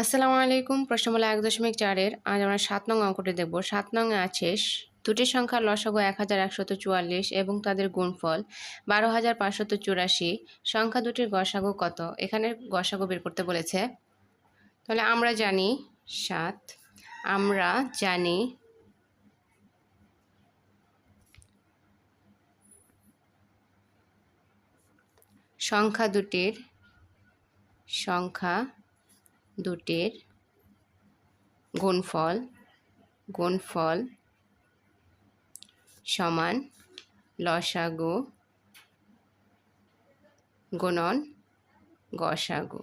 আসসালামু আলাইকুম প্রশ্নমালা এক দশমিক চারের। আজ আমরা সাত নং অঙ্কটি দেখব। সাত নংয়ে আছে, দুটি সংখ্যার লসাগু এক হাজার একশত চুয়াল্লিশ এবং তাদের গুণফল বারো হাজার পাঁচশত চুরাশি। সংখ্যা দুটির গসাগু কত? এখানে গসাগু বের করতে বলেছে। তাহলে আমরা জানি সাত, আমরা জানি সংখ্যা দুটির সংখ্যা দুটির গুণফল গুণফল সমান লসাগু গুণন গসাগু।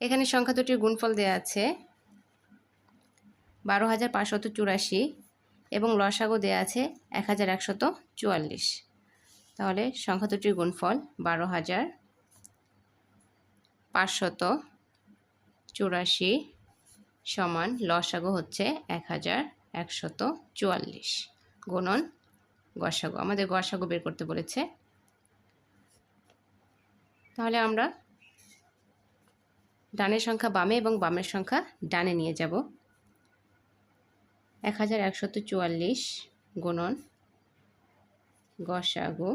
এখানে সংখ্যা দুটির গুণফল দেওয়া আছে। বারো হাজার পাঁচশত চুরাশি এবং লসাগু দেওয়া আছে এক হাজার একশত চুয়াল্লিশ। তাহলে সংখ্যা দুটির গুণফল বারো হাজার পাঁচশত চুরাশি সমান লসাগু হচ্ছে এক হাজার একশত চুয়াল্লিশ গুণন গসাগু। আমাদের গসাগু বের করতে বলেছে। তাহলে আমরা ডানের সংখ্যা বামে এবং বামের সংখ্যা ডানে নিয়ে যাব। এক হাজার একশত চুয়াল্লিশ গুণন গসাগু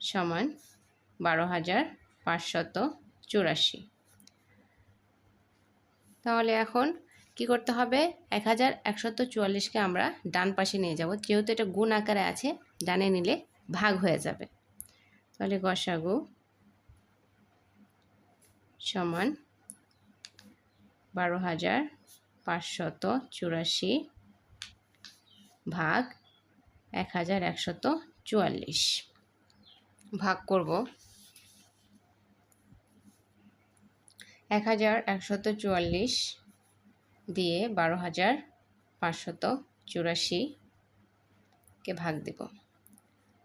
সমান বারো হাজার পাঁচশত চুরাশি। তাহলে এখন কি করতে হবে? এক হাজার একশত চুয়াল্লিশকে আমরা ডান পাশে নিয়ে যাব। যেহেতু এটা গুণ আকারে আছে, ডানে নিলে ভাগ হয়ে যাবে। তাহলে গসাগু সমান বারো হাজার পাঁচশত চুরাশি ভাগ এক হাজার একশত চুয়াল্লিশ। ভাগ করব। এক হাজার একশত চুয়াল্লিশ দিয়ে বারো হাজার পাঁচশত চুরাশিকে ভাগ দেব।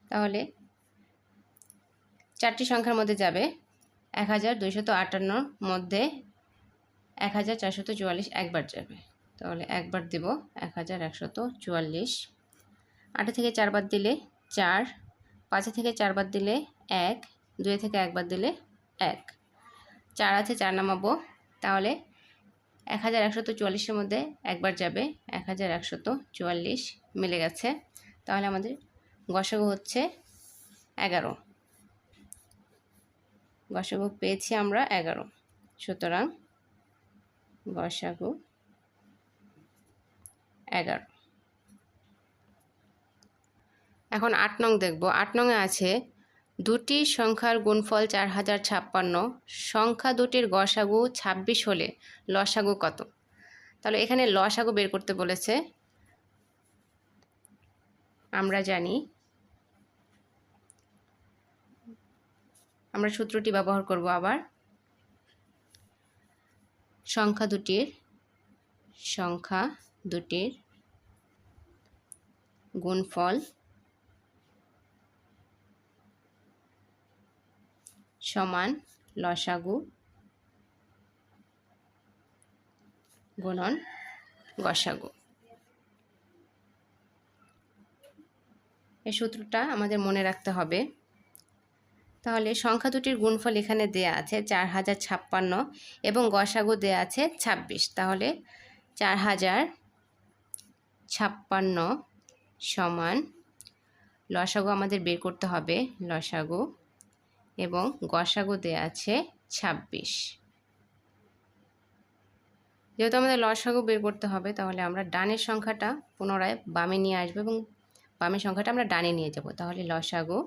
তাহলে চারটি সংখ্যার মধ্যে যাবে এক হাজার দুইশত আটান্নর মধ্যে এক হাজার চারশত চুয়াল্লিশ একবার যাবে। তাহলে একবার দেব এক হাজার একশত চুয়াল্লিশ। আটে থেকে চারবার দিলে চার, পাঁচে থেকে চারবার দিলে এক দুই থেকে একবার দিলে এক। চার আছে চার নামাবো, তাহলে এক হাজার একশত চুয়াল্লিশের মধ্যে একবার যাবে এক হাজার একশত চুয়াল্লিশ মিলে গেছে। তাহলে আমাদের গসাগু হচ্ছে এগারো। গসাগু পেয়েছি আমরা এগারো। সুতরাং গসাগু এগারো। এখন আট নং দেখব। আট নংয়ে আছে, দুটি সংখ্যার গুণফল চার হাজার ছাপ্পান্ন, সংখ্যা দুটির গসাগু ছাব্বিশ হলে লসাগু কত? তাহলে এখানে লসাগু বের করতে বলেছে, আমরা জানি, আমরা সূত্রটি ব্যবহার করব আবার, সংখ্যা দুটির সংখ্যা দুটির গুণফল সমান লসাগু গুণন গসাগু। এই সূত্রটা আমাদের মনে রাখতে হবে। তাহলে সংখ্যা দুটির গুণফল এখানে দেয়া আছে চার হাজার ছাপ্পান্ন এবং গসাগু দেয়া আছে ছাব্বিশ। তাহলে চার হাজার ছাপ্পান্ন সমান লসাগু আমাদের বের করতে হবে, লসাগু এবং গসাগু দেয়া আছে ছাব্বিশ। যেহেতু আমাদের লসাগু বের করতে হবে, তাহলে আমরা ডানের সংখ্যাটা পুনরায় বামে নিয়ে আসব এবং বামের সংখ্যাটা আমরা ডানে নিয়ে যাব। তাহলে লসাগু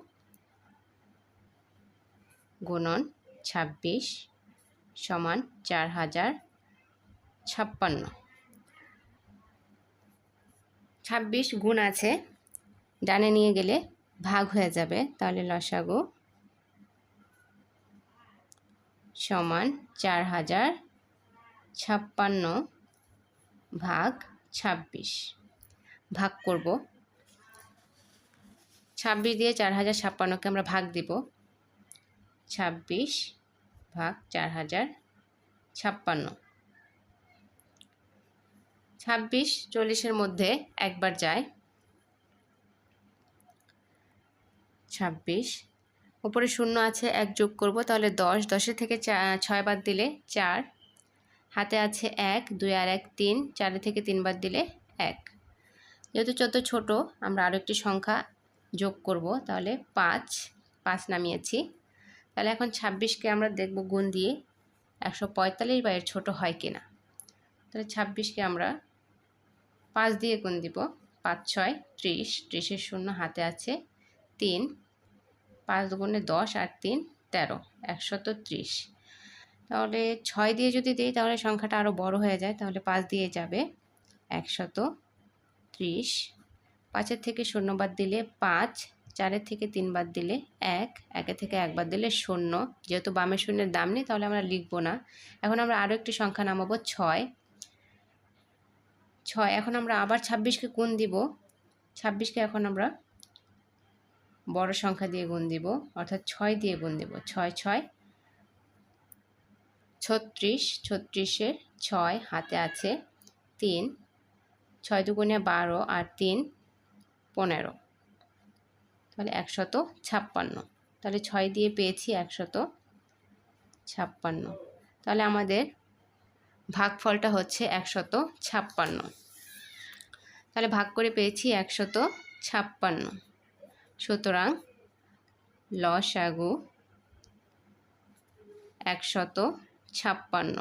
গুণন ছাব্বিশ সমান চার হাজার ছাপ্পান্ন। ছাব্বিশ গুণ আছে, ডানে নিয়ে গেলে ভাগ হয়ে যাবে। তাহলে লসাগু সমান চার হাজার ছাপ্পান্ন ভাগ ছাব্বিশ। ভাগ করব। ছাব্বিশ দিয়ে চার হাজার ছাপ্পান্নকে আমরা ভাগ দিব। ছাব্বিশ ভাগ চার হাজার ছাপ্পান্ন। ছাব্বিশ চল্লিশের মধ্যে একবার যায়। ছাব্বিশ উপরে শূন্য আছে, এক যোগ করব, তাহলে দশ। দশের থেকে ছয় বাদ দিলে চার। হাতে আছে এক, দুই আর এক তিন, চারে থেকে তিন বাদ দিলে এক। যেহেতু যত ছোট, আমরা আরও একটি সংখ্যা যোগ করব, তাহলে পাঁচ পাঁচ নামিয়েছি। তাহলে এখন ছাব্বিশকে আমরা দেখব গুণ দিয়ে একশো পঁয়তাল্লিশ বা এর ছোটো হয় কিনা। তাহলে ছাব্বিশকে আমরা পাঁচ দিয়ে গুণ দিব, পাঁচ, ছয়, ত্রিশ। ত্রিশের শূন্য হাতে আছে তিন। পাঁচ দুগুণে দশ আর তিন, তেরো, একশত ত্রিশ। তাহলে ছয় দিয়ে যদি দিই, তাহলে সংখ্যাটা আরও বড় হয়ে যায়। তাহলে পাঁচ দিয়ে যাবে একশত ত্রিশ। পাঁচের থেকে শূন্য বাদ দিলে পাঁচ, চারের থেকে তিন বাদ দিলে এক, একের থেকে এক বাদ দিলে শূন্য। যেহেতু বামের শূন্যের দাম নেই, তাহলে আমরা লিখব না। এখন আমরা আরও একটি সংখ্যা নামাবো, ছয়। ছয়, এখন আমরা আবার ছাব্বিশকে গুণ দিব। ছাব্বিশকে এখন আমরা বড় সংখ্যা দিয়ে গুণ দিব, অর্থাৎ ছয় দিয়ে গুণ দিব, ছয় ছয়। ছত্রিশ, ছত্রিশের ছয় হাতে আছে তিন, ছয় দুগুণে বারো আর তিন পনেরো। তাহলে একশত ছাপ্পান্ন। তাহলে ছয় দিয়ে পেয়েছি একশত ছাপ্পান্ন। তাহলে আমাদের ভাগফলটা হচ্ছে একশত ছাপ্পান্ন। তাহলে ভাগ করে পেয়েছি একশত ছাপ্পান্ন। সুতরাং লসাগু একশত ছাপ্পান্ন।